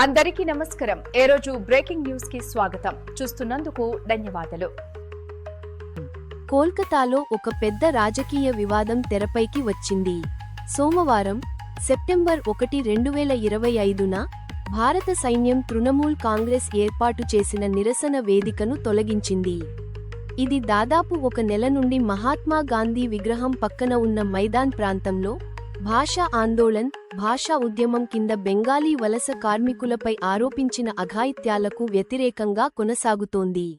అందరికీ నమస్కారం. ఏ రోజు బ్రేకింగ్ న్యూస్కి స్వాగతం. చూస్తున్నందుకు ధన్యవాదాలు. కోల్కతాలో ఒక పెద్ద రాజకీయ వివాదం తెరపైకి వచ్చింది. సోమవారం సెప్టెంబర్ ఒకటి రెండు వేల ఇరవై ఐదున భారత సైన్యం తృణమూల్ కాంగ్రెస్ ఏర్పాటు చేసిన నిరసన వేదికను తొలగించింది. ఇది దాదాపు ఒక నెల నుండి మహాత్మా గాంధీ విగ్రహం పక్కన ఉన్న మైదాన్ ప్రాంతంలో భాషా ఆందోళన్ భాషా ఉద్యమం కింద బెంగాలీ వలస కార్మికులపై ఆరోపించిన అఘాయిత్యాలకు వ్యతిరేకంగా కొనసాగుతోంది.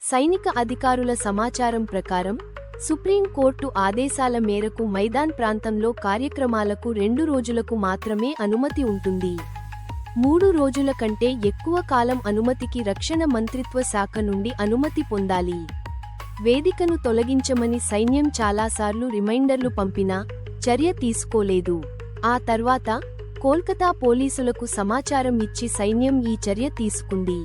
సైనిక అధికారుల సమాచారం ప్రకారం సుప్రీంకోర్టు ఆదేశాల మేరకు మైదాన్ ప్రాంతంలో కార్యక్రమాలకు రెండు రోజులకు మాత్రమే అనుమతి ఉంటుంది. మూడు రోజుల కంటే ఎక్కువ కాలం అనుమతికి రక్షణ మంత్రిత్వ శాఖ నుండి అనుమతి పొందాలి. వేదికను తొలగించమని సైన్యం చాలాసార్లు రిమైండర్లు పంపినా చర్య తీసుకోలేదు. ఆ తర్వాత కోల్కతా పోలీసులకు సమాచారం ఇచ్చి సైన్యం ఈ చర్య తీసుకుంది.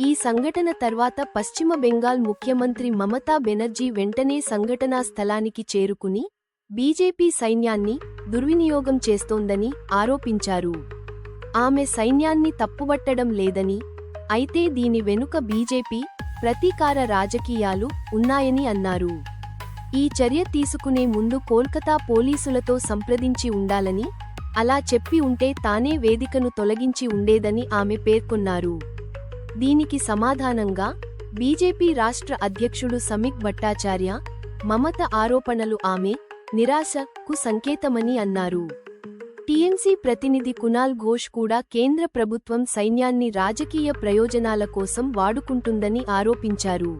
ఈ సంఘటన తర్వాత పశ్చిమ బెంగాల్ ముఖ్యమంత్రి మమతా బెనర్జీ వెంటనే సంఘటనా స్థలానికి చేరుకుని బీజేపీ సైన్యాన్ని దుర్వినియోగం చేస్తోందని ఆరోపించారు. ఆమె సైన్యాన్ని తప్పుబట్టడం లేదని అయితే దీని వెనుక బీజేపీ ప్రతీకార రాజకీయాలు ఉన్నాయని అన్నారు. ఈ చర్య తీసుకునే ముందు కోల్కతా పోలీసులతో సంప్రదించి ఉండాలని అలా చెప్పి ఉంటే తానే వేదికను తొలగించి ఉండేదని ఆమె పేర్కొన్నారు. దీనికి సమాధానంగా బీజేపీ రాష్ట్ర అధ్యక్షుడు సమిక్ భట్టాచార్య మమత ఆరోపణలు ఆమె నిరాశకు సంకేతమని అన్నారు. టీఎంసీ ప్రతినిధి కునాల్ ఘోష్ కూడా కేంద్ర ప్రభుత్వం సైన్యాన్ని రాజకీయ ప్రయోజనాల కోసం వాడుకుంటుందని ఆరోపించారు.